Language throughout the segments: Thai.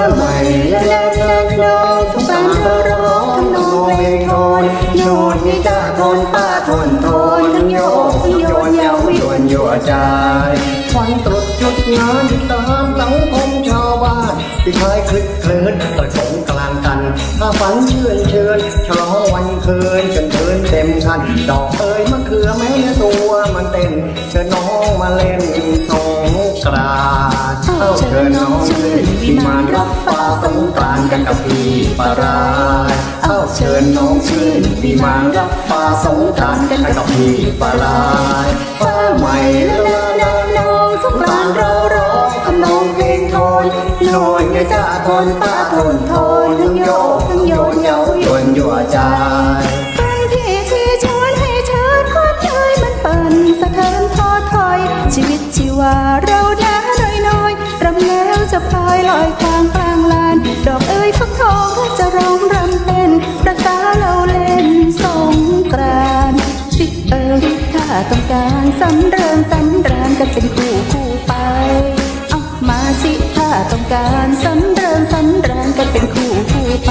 อใหม่เละละละละทุกการเธอร้องทำนองเพลงโทนโยนนี่จะทนป้าทนทนทั้งโยกทั้งโยนเยาวยวนยั่วใจวันตรุษหยุดงานตามสังคมชาวบ้านที่เคยคลึกเคลื้นประสงกลางกัน ถ้าฝันเชื่นเชิญฉลองวันคืนจนคืนเต็มคัน ดอกเอ้ยมะเขือแม้ตัวมันเต้นเชิญน้องมาเล่นส กรานต์เข้าเชิญน้องชื่นวิมานรับฟ้าสงกรานกันกับพี่ปาราเข้าเชิญน้องชื่นวิมานรับฟ้าสงกรานกันกับพี่ปาราฟ้าใหม่ละละละละสงกรานเราร้องทำนองเพลงโทนโนนอย่าจะทนป้าทนโทนทั้งโยกทั้งโย พลอยลอยกลางกลางลาน ดอกเอ้ยฟักทองจะร้องรำเป็นประสาเราเล่นสงกรานสิเอ้ยถ้าต้องการสำเริงสำราญกันเป็นคู่คู่ไปเอามาสิถ้าต้องการสำเริงสำราญกันเป็นคู่คู่ไป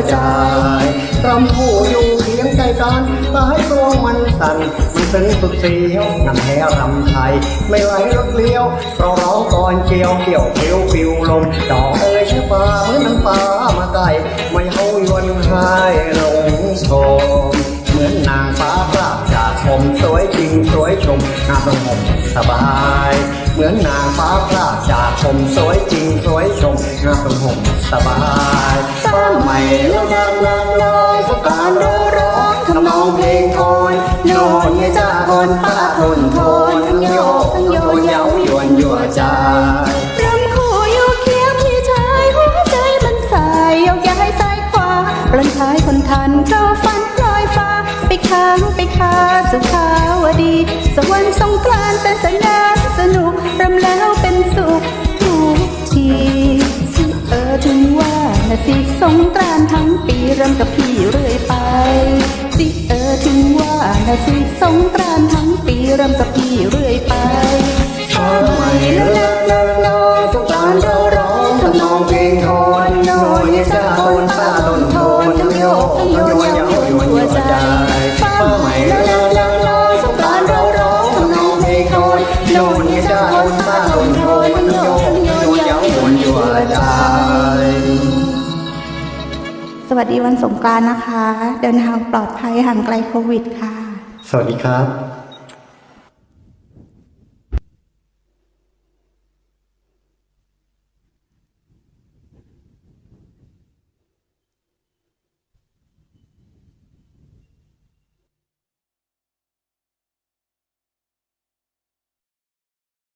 วนยั่วใจรำผู้อยู่เคียงใจกันตาให้ตัวมันสั่น มันซึ้งสุดเสียวนั่นแท้รำไทย ไม่ไหวรถเลี้ยวเพราร้องก่อนเกี่ยวเกี่ยวเกี่ยวปิวลม ดอกเอ้ยใช่ป่าเหมือนน้ำฟ้ามาใกล้ไม่เฮายวนให้ลงโชมเหมือนนางฟ้าพระจากผมสวยจริงสวยชมน่าสงบสบาย เหมือนนางฟ้าพระจาก มสวยจริงสวยชมน่าสงบสบายฟ้าใหม่ละละละละสงการเราร้องทำนองเพลงโทนโยนเนี่ยจะทนป้าทนโทนทั้งโยกทั้งโยนเย้ายวนยั่วใจรำคู่อยู่เคียงพี่ชายหัวใจมันสายยกย้ายซ้ายขวาปลันท้ายคนทันเข้าฝันลอยฟ้า ไปค้างไปคาสุขาวดี สวรรค์สงกรานต์ สงกรานทั้งปีรำกับพี่เรื่อยไป สิเออถึงว่านะสิสงกรานทั้งปีรำกับพี่เรื่อยไปฟ้าใหม่ละน้องสงกรานเราร้องทำนองเพลงทนโยนนี่ยจะทนป้ สวัสดีวันสงกรานต์นะคะ เดินทางปลอดภัยห่างไกลโควิดค่ะ สวัสดีครับ